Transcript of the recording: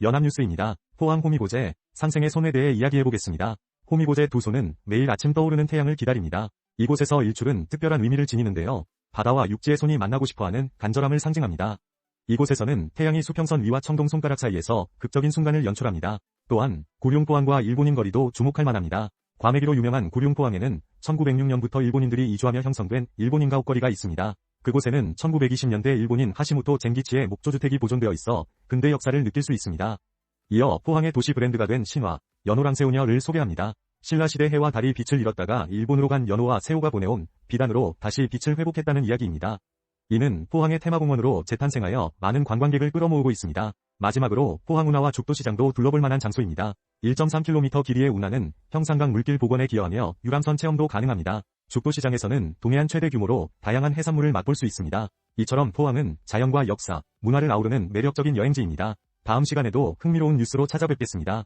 연합뉴스입니다. 포항 호미고제 상생의 손에 대해 이야기해보겠습니다. 호미고제 두 손은 매일 아침 떠오르는 태양을 기다립니다. 이곳에서 일출은 특별한 의미를 지니는데요. 바다와 육지의 손이 만나고 싶어하는 간절함을 상징합니다. 이곳에서는 태양이 수평선 위와 청동 손가락 사이에서 극적인 순간을 연출합니다. 또한 구룡포항과 일본인 거리도 주목할 만합니다. 과메기로 유명한 구룡포항에는 1906년부터 일본인들이 이주하며 형성된 일본인 가옥거리가 있습니다. 그곳에는 1920년대 일본인 하시모토 젠기치의 목조주택이 보존되어 있어 근대 역사를 느낄 수 있습니다. 이어 포항의 도시 브랜드가 된 신화, 연호랑새우녀를 소개합니다. 신라시대 해와 달이 빛을 잃었다가 일본으로 간 연호와 새우가 보내온 비단으로 다시 빛을 회복했다는 이야기입니다. 이는 포항의 테마공원으로 재탄생하여 많은 관광객을 끌어모으고 있습니다. 마지막으로 포항 운하와 죽도시장도 둘러볼 만한 장소입니다. 1.3km 길이의 운하는 형상강 물길 복원에 기여하며 유람선 체험도 가능합니다. 죽도시장에서는 동해안 최대 규모로 다양한 해산물을 맛볼 수 있습니다. 이처럼 포항은 자연과 역사, 문화를 아우르는 매력적인 여행지입니다. 다음 시간에도 흥미로운 뉴스로 찾아뵙겠습니다.